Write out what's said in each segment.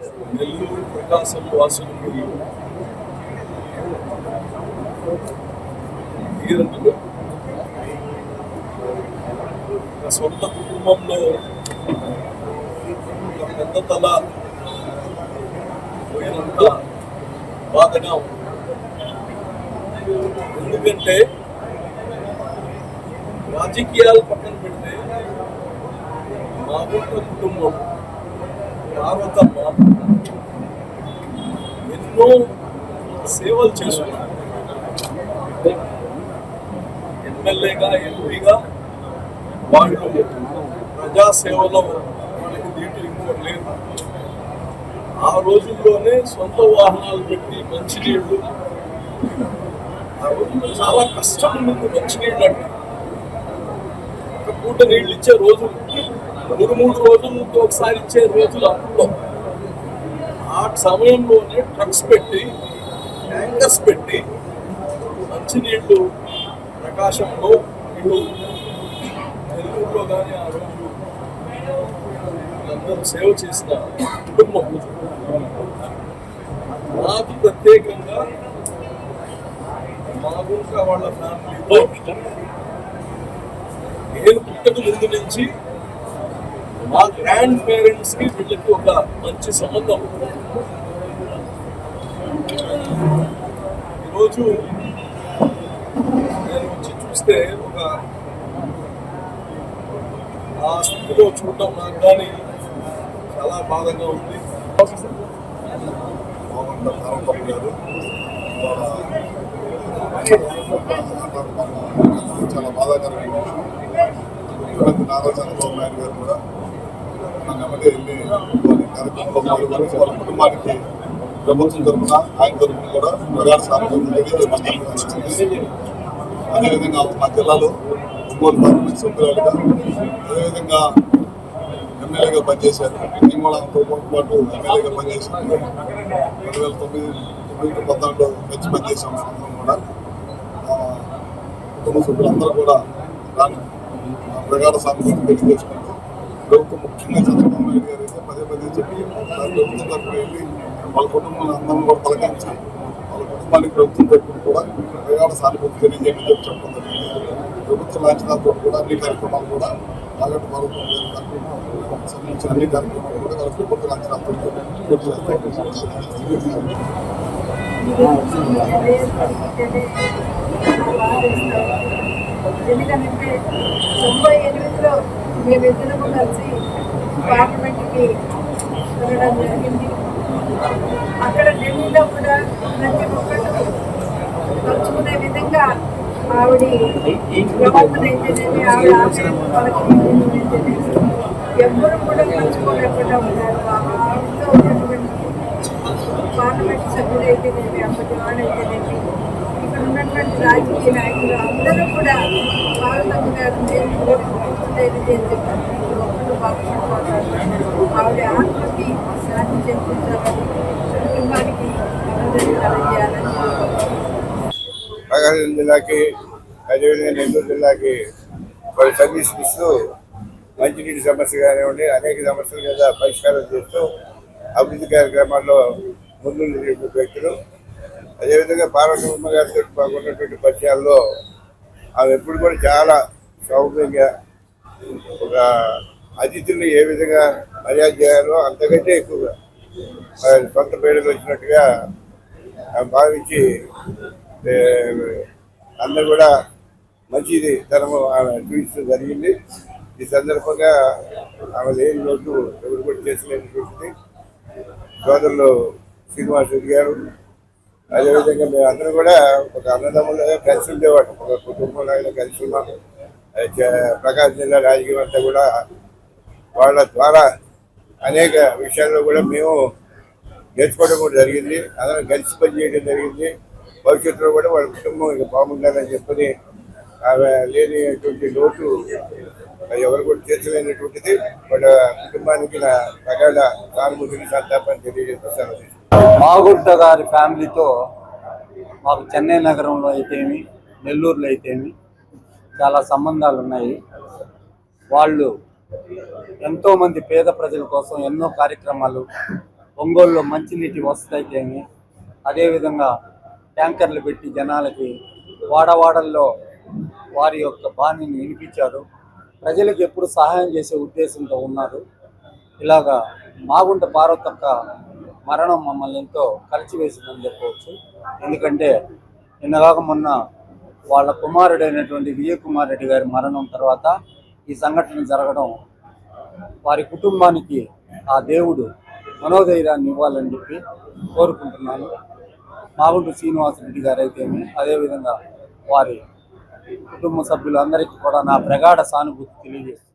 నెల్లూరు ప్రకాశం వాసులు తీరని నా సొంత కుటుంబంలో ఒక పెద్ద తల పోయినంత బాధగా ఉంది. ఎందుకంటే రాజకీయాలు పక్కన పెడితే మా ఊళ్ళో కుటుంబం భారత ఎన్నో సేవలు చేస్తున్నారు. ఎమ్మెల్యేగా ఎంపీగా వాళ్ళు ప్రజాసేవలో మనకి నీటి ఇంకోటి లేదు. ఆ రోజుల్లోనే సొంత వాహనాలు పెట్టి మంచినీళ్ళు ఆ రోజుల్లో చాలా కష్టం ఉంది మంచినీళ్ళు అంటే. ఒక పూట నీళ్ళు ఇచ్చే రోజులు మూడు మూడు రోజులకి ఒకసారి ఇచ్చే రోజులు అప్పుడు ఆ సమయంలోనే ట్రక్స్ పెట్టి ట్యాంకర్స్ పెట్టి మంచినీళ్ళు ప్రకాశంలో ఇటు నెల్లూరులో కానీ ఆ రోజు వీళ్ళందరూ సేవ చేసిన కుటుంబం నాకు ప్రత్యేకంగా మా గుంక వాళ్ళ ఫ్యామిలీలో నేను పుట్టక ముందు నుంచి మా గ్రాండ్ పేరెంట్స్కి వీళ్ళకి ఒక మంచి సంబంధం ఈరోజు నేను వచ్చి చూస్తే ఒక ఆ స్థితిలో చూడటం నాకు కానీ చాలా బాధగా ఉంది మోహన్ తారకం గారు చాలా బాధాకరమైన విషయం. ముఖ్యమంత్రి నారా చంద్రబాబు నాయుడు గారు కూడా మన వెళ్ళి వారి కార్యక్రమంలో పాల్గొని వాళ్ళ కుటుంబానికి ప్రభుత్వం తరఫున ఆయన తరఫున కూడా ప్రగాఢ సాధ్యం అదేవిధంగా మా జిల్లాలో ఒంగోలు పార్లమెంట్ సభ్యురాలుగా అదేవిధంగా ఎమ్మెల్యేగా పనిచేశారు. నిమ్మలంతో పాటు ఎమ్మెల్యేగా పనిచేశాను రెండు వేల తొమ్మిది తొమ్మిది పద్నాలుగులో మంచి పనిచేసాం కూడా. కుటుంబ సభ్యులందరూ కూడా దాన్ని ప్రగాఢ సాధ్యం తెలియజేసుకుంటారు ప్రభుత్వం ముఖ్యంగా చంద్రబాబు నాయుడు గారు అయితే పదే పదే చెప్పి ప్రభుత్వం తరఫున వెళ్ళి వాళ్ళ కుటుంబాన్ని అందరం కూడా తొలగించి వాళ్ళ కుటుంబానికి ప్రభుత్వం తరఫున కూడా ప్రయాణ సానుభూతి తెలియజేయమని చెప్పి చెప్పడం జరిగింది. ప్రభుత్వ లాంఛనాలతో కూడా అన్ని కార్యక్రమాలు కూడా నాగట్టు ప్రభుత్వం గారి తరఫున సంబంధించిన అన్ని కార్యక్రమాలు కూడా వాళ్ళ ప్రభుత్వ లాంఛనాలతో పూర్తి చేస్తాయి ఎందుకంటే తొంభై ఎనిమిదిలో మేమిద్దరము కలిసి పార్లమెంట్కి వెళ్ళడం జరిగింది. అక్కడ ఢిల్లీలో కూడా ప్రతి ఒక్కరు తలుచుకునే విధంగా ఆవిడ ప్రవర్తన ఆవిడ ఆశయం ఎవ్వరు కూడా తలుచుకోలేకుండా ఉన్నారు ఆవిడతో ఉన్నటువంటి పార్లమెంట్ సభ్యులైతే అయితేనేమి అప్పటి వాడైతేనేమి ఇక్కడ ఉన్నటువంటి రాజకీయ నాయకులు అందరూ కూడా భారతమ్మ గారు అని బాగుపడుతున్నారు ఆవిడ ఆత్మకి శాంతి కుటుంబానికి ప్రకాశం జిల్లాకి అదేవిధంగా నెల్లూరు జిల్లాకి వాళ్ళు సర్వీస్ ఇస్తూ మంచినీటి సమస్య కానివ్వండి అనేక సమస్యల మీద పరిష్కారం చేస్తూ అభివృద్ధి కార్యక్రమాల్లో ముందు వ్యక్తులు. అదేవిధంగా పార్వతమ్మ గారితో మాకు ఉన్నటువంటి పరిచయాల్లో ఆమె ఎప్పుడు కూడా చాలా సౌమ్యంగా ఒక అతిథులు ఏ విధంగా మర్యాద చేయాలో అంతకంటే ఎక్కువగా. ఆయన సొంత పేడలు వచ్చినట్టుగా ఆమె భావించి అందరూ కూడా మంచిది తనము ఆమె చూపించడం జరిగింది. ఈ సందర్భంగా ఆమె లేని లోటు ఎవరు కూడా చేసలేనటువంటిది సోదరులు శ్రీనివాసరెడ్డి గారు అదేవిధంగా మేము కూడా ఒక అన్నదమ్ములు కలిసి ఉండేవాడు ఒక కుటుంబంలో కలిసి ఉన్నాము ప్రకాశం జిల్లా రాజకీయం అంతా కూడా వాళ్ళ ద్వారా అనేక విషయాల్లో కూడా మేము నేర్చుకోవడం కూడా జరిగింది. అందరం కలిసి పనిచేయడం జరిగింది. భవిష్యత్తులో కూడా వాళ్ళ కుటుంబం ఇక బాగుండాలని చెప్పని ఆమె లేనిటువంటి లోటు ఎవరు కూడా తీర్చలేనటువంటిది. వాళ్ళ కుటుంబానికి నా ప్రగాఢ సానుభూతిని సంతాపాన్ని తెలియజేస్తాను మాగుంట గారి ఫ్యామిలీతో మాకు చెన్నై నగరంలో అయితేమి నెల్లూరులో అయితేమి చాలా సంబంధాలు ఉన్నాయి. వాళ్ళు ఎంతోమంది పేద ప్రజల కోసం ఎన్నో కార్యక్రమాలు ఒంగోలులో మంచినీటి వసతి అయితేమి అదేవిధంగా ట్యాంకర్లు పెట్టి జనాలకి వాడవాడల్లో వారి యొక్క బాణిని వినిపించారు. ప్రజలకు ఎప్పుడు సహాయం చేసే ఉద్దేశంతో ఉన్నారు. ఇలాగా మాగుంట పార్వతక్క మరణం మమ్మల్ని ఎంతో కలిచివేసిందని చెప్పవచ్చు. ఎందుకంటే నిన్నగాక మొన్న వాళ్ళ కుమారుడైనటువంటి విజయ్ కుమార్ రెడ్డి గారి మరణం తర్వాత ఈ సంఘటన జరగడం వారి కుటుంబానికి ఆ దేవుడు మనోధైర్యాన్ని ఇవ్వాలని చెప్పి కోరుకుంటున్నాను. మాగుంటు శ్రీనివాసరెడ్డి గారు అయితేమి అదేవిధంగా వారి కుటుంబ సభ్యులందరికీ కూడా నా ప్రగాఢ సానుభూతి తెలియజేస్తున్నాను.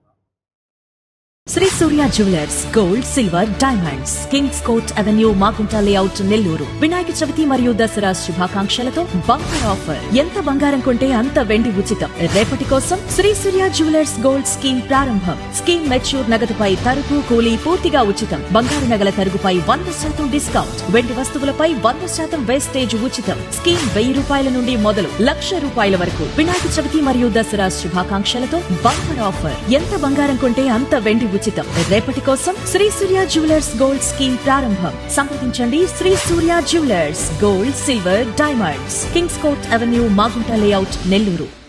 Sri Surya jewellers gold silver diamonds kings court avenue Magunta layout Nellore. Vinayaka Chavithi మరియు దసరా శుభాకాంక్షలతో బంపర్ ఆఫర్. ఎంత బంగారం కొంటే అంత వెండి ఉచితం. రేపటి కోసం Sri Surya jewellers gold scheme ప్రారంభం. స్కీమ్ మెచ్యూర్ నగదుపై తరుగు కూలీ పూర్తిగా ఉచితం. బంగారు నగల తరుగుపై వంద శాతం డిస్కౌంట్. వెండి వస్తువులపై వంద శాతం వేస్టేజ్ ఉచితం. స్కీమ్ వెయ్యి రూపాయల నుండి మొదలు లక్ష రూపాయల వరకు. వినాయక చవితి మరియు దసరా శుభాకాంక్షలతో బంపర్ ఆఫర్. ఎంత బంగారం కొంటే అంత వెండి ఉచితం. రేపటి కోసం Sri Surya jewellers gold scheme ప్రారంభం. సంప్రదించండి Sri Surya jewellers gold silver diamonds. Kings court avenue Magunta layout Nellore.